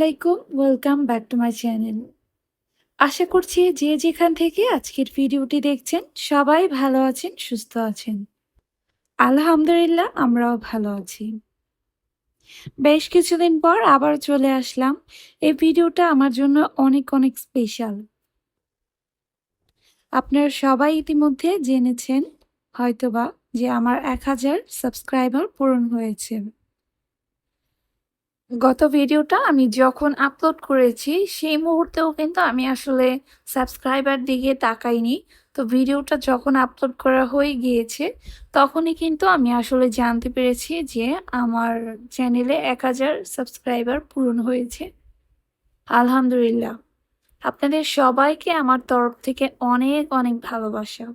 আলাইকুম welcome back to my channel আশা করছি যে যেখান থেকে আজকের ভিডিওটি দেখছেন, সবাই ভালো আছেন, সুস্থ আছেন। আলহামদুলিল্লাহ, আমরাও ভালো আছি। বেশ কিছুদিন পর আবার চলে আসলাম। এই ভিডিওটা আমার জন্য অনেক অনেক স্পেশাল আপনারা সবাই ইতিমধ্যে জেনেছেন, হয়তোবা, যে আমার এক হাজার সাবস্ক্রাইবার পূরণ হয়েছে। গত ভিডিওটা আমি যখন আপলোড করেছি, সেই মুহূর্তেও কিন্তু আমি আসলে সাবস্ক্রাইবার দিকে তাকাইনি। তো ভিডিওটা যখন আপলোড করা হয়ে গিয়েছে, তখনই কিন্তু আমি আসলে জানতে পেরেছি যে আমার চ্যানেলে এক হাজার সাবস্ক্রাইবার পূরণ হয়েছে। আলহামদুলিল্লাহ। আপনাদের সবাইকে আমার তরফ থেকে অনেক অনেক ভালোবাসা।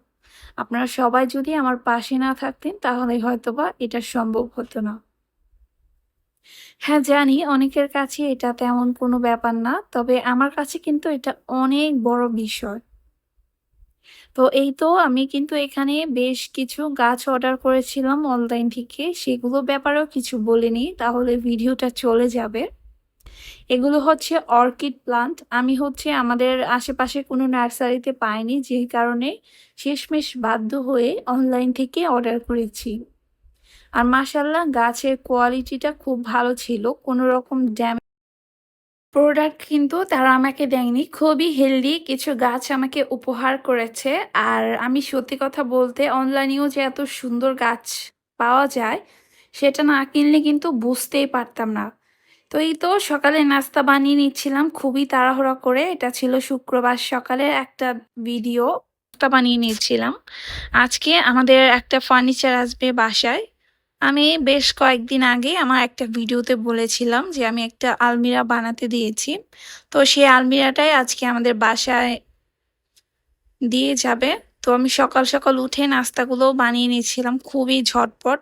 আপনারা সবাই যদি আমার পাশে না থাকতেন, তাহলে হয়তোবা এটা সম্ভব হতো না। হ্যাঁ জানি অনেকের কাছে এটা তেমন কোনো ব্যাপার না, তবে আমার কাছে কিন্তু এটা অনেক বড় বিষয়। তো এই তো আমি কিন্তু এখানে বেশ কিছু গাছ অর্ডার করেছিলাম অনলাইন থেকে, সেগুলো ব্যাপারেও কিছু বলিনি, তাহলে ভিডিওটা চলে যাবে। এগুলো হচ্ছে অর্কিড প্লান্ট, আমি হচ্ছে আমাদের আশেপাশে কোনো নার্সারিতে পাইনি যে কারণে শেষমেশ বাধ্য হয়ে অনলাইন থেকে অর্ডার করেছি। আর মাসাল্লাহ গাছের কোয়ালিটিটা খুব ভালো ছিল। কোনো রকম ড্যাম প্রোডাক্ট কিন্তু তারা আমাকে দেয়নি। খুবই হেলদি কিছু গাছ আমাকে উপহার করেছে। আর আমি সত্যি কথা বলতে অনলাইনেও যে এত সুন্দর গাছ পাওয়া যায়, সেটা না কিনলে কিন্তু বুঝতেই পারতাম না। তো এই তো সকালে নাস্তা বানিয়ে নিচ্ছিলাম খুবই তাড়াহুড়া করে। এটা ছিল শুক্রবার সকালের একটা ভিডিও বানিয়ে নিচ্ছিলাম আজকে আমাদের একটা ফার্নিচার আসবে বাসায়। আমি বেশ কয়েকদিন আগে আমার একটা ভিডিওতে বলেছিলাম যে আমি একটা আলমিরা বানাতে দিয়েছি। তো সেই আলমিরাটাই আজকে আমাদের বাসায় দিয়ে যাবে। তো আমি সকাল সকাল উঠে নাস্তাগুলো বানিয়ে নিয়েছিলাম খুবই ঝটপট।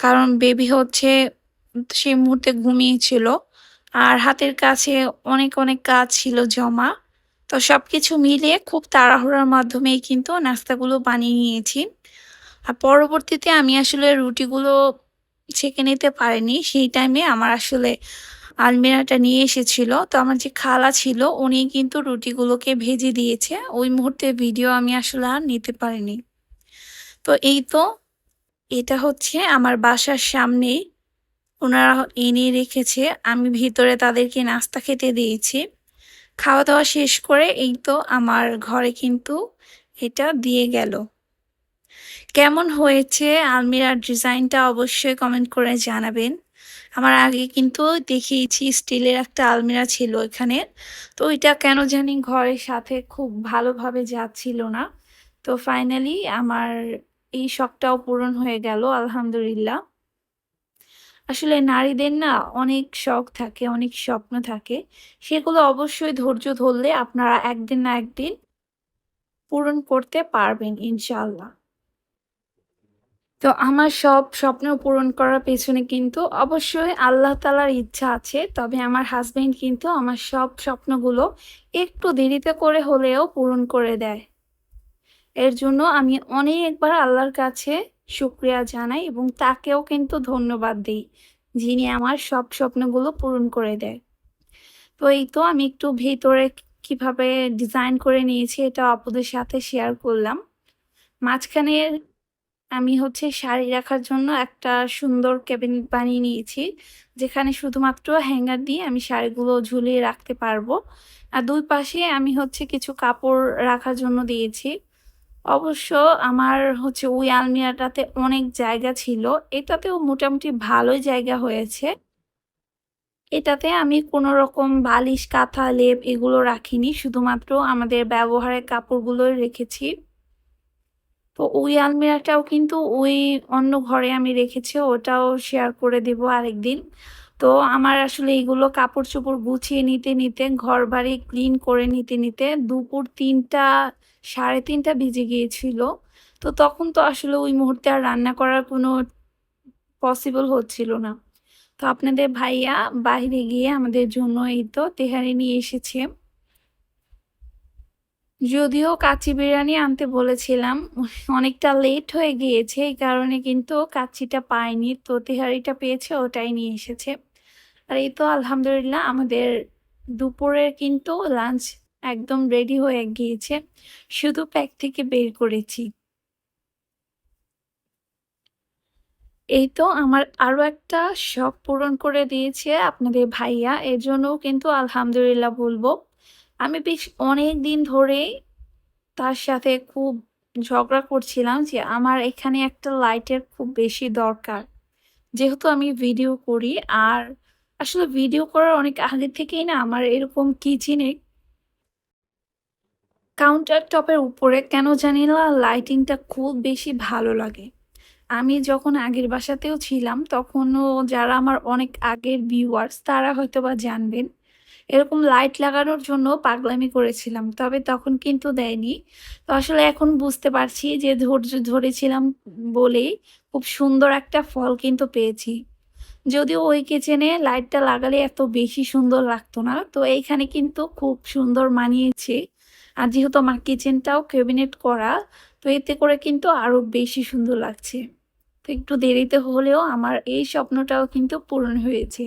কারণ বেবি হচ্ছে সেই মুহূর্তে ঘুমিয়েছিল আর হাতের কাছে অনেক অনেক কাজ ছিল জমা। তো সব কিছু মিলিয়ে খুব তাড়াহুড়ার মাধ্যমেই কিন্তু নাস্তাগুলো বানিয়ে নিয়েছি। আর পরবর্তীতে আমি আসলে রুটিগুলো ছেঁকে নিতে পারিনি। সেই টাইমে আমার আসলে আলমিরাটা নিয়ে এসেছিল। তো আমার যে খালা ছিল, উনি কিন্তু রুটিগুলোকে ভেজে দিয়েছে। ওই মুহূর্তে ভিডিও আমি আসলে আর নিতে পারিনি। তো এই তো, এটা হচ্ছে আমার বাসার সামনেই ওনারা এনে রেখেছে। আমি ভিতরে তাদেরকে নাস্তা খেতে দিয়েছি। খাওয়া দাওয়া শেষ করে এই তো আমার ঘরে কিন্তু এটা দিয়ে গেল। কেমন হয়েছে আলমিরার ডিজাইনটা অবশ্যই কমেন্ট করে জানাবেন। আমার আগে কিন্তু দেখিয়েছি স্টিলের একটা আলমিরা ছিল এখানে। তো ওইটা কেন জানি ঘরের সাথে খুব ভালোভাবে যাচ্ছিল না। তো ফাইনালি আমার এই শখটাও পূরণ হয়ে গেল, আলহামদুলিল্লাহ। আসলে নারীদের না অনেক শখ থাকে, অনেক স্বপ্ন থাকে। সেগুলো অবশ্যই ধৈর্য ধরলে আপনারা একদিন না একদিন পূরণ করতে পারবেন ইনশাল্লাহ তো আমার সব স্বপ্ন পূরণ করার পেছনে কিন্তু অবশ্যই আল্লাহ তালার ইচ্ছা আছে। তবে আমার হাজবেন্ড কিন্তু আমার সব স্বপ্নগুলো একটু দেরিতে করে হলেও পূরণ করে দেয়। এর জন্য আমি অনেকবার আল্লাহর কাছে শুক্রিয়া জানাই এবং তাকেও কিন্তু ধন্যবাদ দিই, যিনি আমার সব স্বপ্নগুলো পূরণ করে দেয়। তো এই তো আমি একটু ভেতরে কীভাবে ডিজাইন করে নিয়েছি এটা অপদের সাথে শেয়ার করলাম। মাঝখানে আমি হচ্ছে শাড়ি রাখার জন্য একটা সুন্দর ক্যাবিনেট বানিয়ে নিয়েছি, যেখানে শুধুমাত্র হ্যাঙ্গার দিয়ে আমি শাড়িগুলো ঝুলিয়ে রাখতে পারব। আর দুই পাশে আমি হচ্ছে কিছু কাপড় রাখার জন্য দিয়েছি। অবশ্য আমার হচ্ছে ওই আলমিরাটাতে অনেক জায়গা ছিল, এটাতেও মোটামুটি ভালোই জায়গা হয়েছে। এটাতে আমি কোনো রকম বালিশ, কাঁথা, লেপ এগুলো রাখিনি, শুধুমাত্র আমাদের ব্যবহারের কাপড়গুলোই রেখেছি। তো ওই আলমিরাটাও কিন্তু ওই অন্য ঘরে আমি রেখেছি, ওটাও শেয়ার করে দেব আরেকদিন। তো আমার আসলে এইগুলো কাপড় চোপড় গুছিয়ে নিতে নিতে ঘর বাড়ি ক্লিন করে নিতে নিতে দুপুর তিনটা, সাড়ে তিনটা বেজে গিয়েছিল। তো তখন তো আসলে ওই মুহূর্তে আর রান্না করার কোনো পসিবল হচ্ছিল না। তো আপনাদের ভাইয়া বাইরে গিয়ে আমাদের জন্য এই তো তেহারি নিয়ে এসেছে। যদিও কাচ্চি বিরিয়ানি আনতে বলেছিলাম, অনেকটা লেট হয়ে গিয়েছে, এই কারণে কিন্তু কাচ্চিটা পাইনি, তো তেহারিটা পেয়েছে, ওটাই নিয়ে এসেছে আর এই তো আলহামদুলিল্লাহ, আমাদের দুপুরের কিন্তু লাঞ্চ একদম রেডি হয়ে গিয়েছে। শুধু প্যাক থেকে বের করেছি। এই তো আমার আরও একটা শখ পূরণ করে দিয়েছে আপনাদের ভাইয়া। এজন্যও কিন্তু আলহামদুলিল্লাহ বলব। আমি বেশ অনেক দিন ধরেই তার সাথে খুব ঝগড়া করছিলাম যে আমার এখানে একটা লাইটের খুব বেশি দরকার। যেহেতু আমি ভিডিও করি আর আসলে ভিডিও করার অনেক আগে থেকেই না আমার এরকম কিচেনে কাউন্টার টপের উপরে কেন জানি না লাইটিংটা খুব বেশি ভালো লাগে। আমি যখন আগের বাসাতেও ছিলাম তখনও যারা আমার অনেক আগের ভিউয়ার্স তারা হয়তো বা জানবেন। এরকম লাইট লাগানোর জন্য পাগলামি করেছিলাম। তবে তখন কিন্তু দেয়নি। তো আসলে এখন বুঝতে পারছি যে ধৈর্য ধরেছিলাম বলেই খুব সুন্দর একটা ফল কিন্তু পেয়েছি। যদিও ওই কিচেনে লাইটটা লাগালে এত বেশি সুন্দর লাগতো না। তো এইখানে কিন্তু খুব সুন্দর মানিয়েছে। আর যেহেতু আমার কিচেনটাও ক্যাবিনেট করা, তো এতে করে কিন্তু আরও বেশি সুন্দর লাগছে। তো একটু দেরিতে হলেও আমার এই স্বপ্নটাও কিন্তু পূরণ হয়েছে।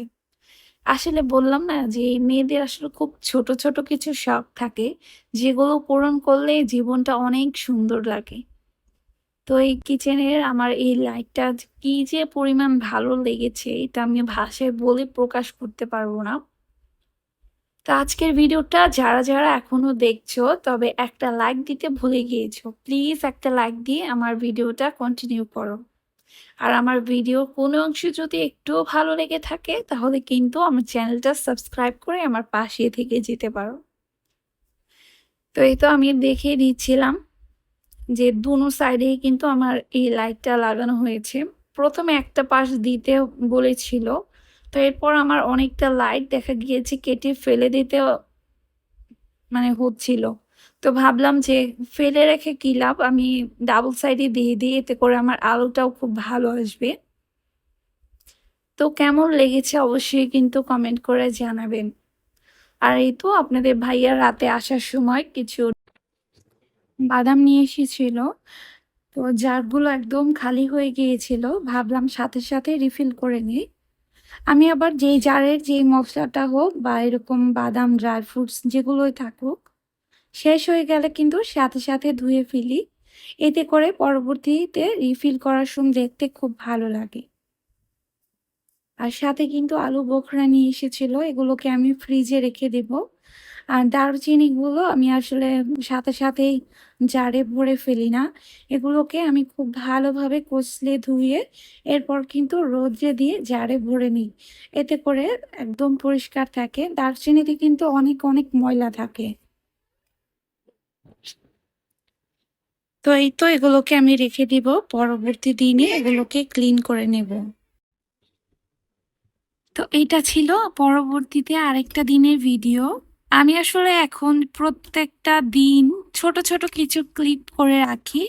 আসলে বললাম না যে মেয়েদের আসলে খুব ছোট, ছোট কিছু শখ থাকে যেগুলো পূরণ করলে জীবনটা অনেক সুন্দর লাগে। তো এই কিচেনের আমার এই লাইটটা কি যে পরিমাণ ভালো লেগেছে এটা আমি ভাষায় বলে প্রকাশ করতে পারব না। তো আজকের ভিডিওটা যারা, যারা এখনও দেখছ তবে একটা লাইক দিতে ভুলে গিয়েছো। প্লিজ একটা লাইক দিয়ে আমার ভিডিওটা কন্টিনিউ করো। আর আমার ভিডিওর কোনো অংশ যদি একটুও ভালো লেগে থাকে, তাহলে কিন্তু আমার চ্যানেলটা সাবস্ক্রাইব করে আমার পাশে থেকে যেতে পারো। তো এই তো আমি দেখে দিচ্ছিলাম যে দুনো সাইডেই কিন্তু আমার এই লাইটটা লাগানো হয়েছে। প্রথমে একটা পাশ দিতে বলেছিল। তো এরপর আমার অনেকটা লাইট দেখা গিয়েছে, কেটে ফেলে দিতে মানে হচ্ছিল। তো ভাবলাম যে ফেলে রেখে কি লাভ? আমি ডাবল সাইডে দিয়ে দিই এতে করে আমার আলোটাও খুব ভালো আসবে। তো কেমন লেগেছে অবশ্যই কিন্তু কমেন্ট করে জানাবেন। আর এই তো আপনাদের ভাইয়া রাতে আসার সময় কিছু বাদাম নিয়ে এসেছিল। তো জারগুলো একদম খালি হয়ে গিয়েছিল। ভাবলাম সাথে, সাথে রিফিল করে নিই। আমি আবার যেই জারের যেই মশলাটা হোক বা এরকম বাদাম, ড্রাই ফ্রুটস যেগুলোই থাকুক, শেষ হয়ে গেলে কিন্তু সাথে, সাথে ধুয়ে ফেলি। এতে করে পরবর্তীতে রিফিল করার সময় দেখতে খুব ভালো লাগে। আর সাথে কিন্তু আলু বোখরা নিয়ে এসেছিল। এগুলোকে আমি ফ্রিজে রেখে দেব। আর দারুচিনিগুলো আমি আসলে সাথে সাথেই জারে ভরে ফেলি না। এগুলোকে আমি খুব ভালোভাবে কষলে ধুয়ে এরপর কিন্তু রোদ্রে দিয়ে জারে ভরে নিই। এতে করে একদম পরিষ্কার থাকে। দারচিনিতে কিন্তু অনেক, অনেক ময়লা থাকে। তো এই তো এগুলোকে আমি রেখে দিব। পরবর্তী দিনে এগুলোকে ক্লিন করে নেব। তো এইটা ছিল পরবর্তীতে আরেকটা দিনের ভিডিও। আমি আসলে এখন প্রত্যেকটা দিন ছোট, ছোট কিছু ক্লিপ করে রাখি।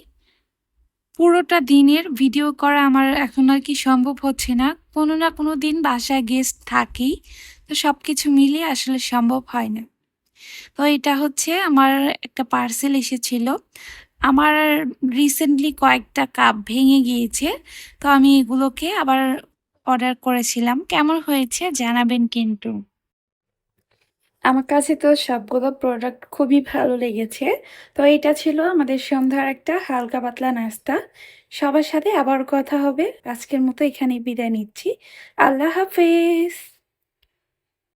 পুরোটা দিনের ভিডিও করা আমার এখন আর কি সম্ভব হচ্ছে না। কোনো না কোনো দিন বাসায় গেস্ট থাকেই। তো সব কিছু মিলিয়ে আসলে সম্ভব হয় না। তো এটা হচ্ছে আমার একটা পার্সেল এসেছিল। আমার রিসেন্টলি কয়েকটা কাপ ভেঙে গিয়েছে। তো আমি এগুলোকে আবার অর্ডার করেছিলাম। কেমন হয়েছে জানাবেন কিন্তু। আমার কাছে তো সবগুলো প্রোডাক্ট খুবই ভালো লেগেছে। তো এটা ছিল আমাদের সন্ধ্যার একটা হালকা পাতলা নাস্তা। সবার সাথে আবার কথা হবে। আজকের মতো এখানে বিদায় নিচ্ছি। আল্লাহ হাফেজ।